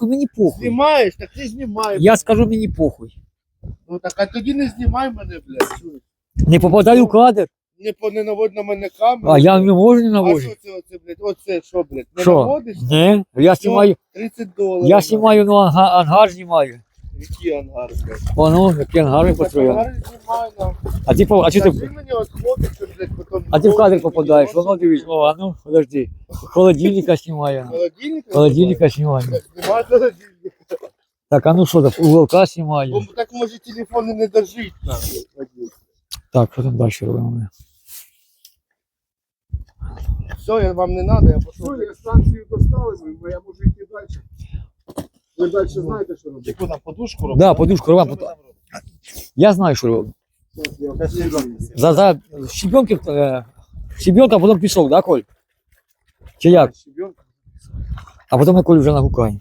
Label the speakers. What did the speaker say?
Speaker 1: Мені похуй.
Speaker 2: Знімаєш, так ти знімай.
Speaker 1: Я скажу мені похуй.
Speaker 2: Ну так, а тоді не знімай мене, блядь. чуєш?
Speaker 1: Не попадаю в кадр,
Speaker 2: Не, по- не наводь на мене камеру.
Speaker 1: а я не можу не
Speaker 2: А
Speaker 1: навожу.
Speaker 2: що це, оце, блядь? Оце що, блядь? Не
Speaker 1: Що?
Speaker 2: наводиш?
Speaker 1: Не, я знімаю,
Speaker 2: 30 доларів.
Speaker 1: я знімаю, ну ангар, ангар знімаю.
Speaker 2: Який ангар, блядь?
Speaker 1: Воно, які ангари
Speaker 2: Так,
Speaker 1: построєні.
Speaker 2: ангар знімай нам.
Speaker 1: А ти, по- а чи ти,
Speaker 2: Скажи мені, от хлопець, блядь.
Speaker 1: А ти в кадр попадаєш, воно дивись, о, а ну, подожди. Холодильника знімаю.
Speaker 2: Холодильник?
Speaker 1: Холодильника знімаю.
Speaker 2: Так, Знімай холодильник.
Speaker 1: Так, а ну що там, уголка знімаю.
Speaker 2: Бо так може телефони не дожить.
Speaker 1: Так, що там далі робимо?
Speaker 2: Все, я вам не надо, я пошел.
Speaker 3: Що, я станцію достали, я можу йти далі. Ви далі знаєте, що робити?
Speaker 2: Яку там подушку робити?
Speaker 1: Да, подушку робимо. Я знаю, що робимо. За, за щебенки, е, щебенка, а потім песок, да, Коль? Чи як? А потім Коль Коль вже нагукаємо.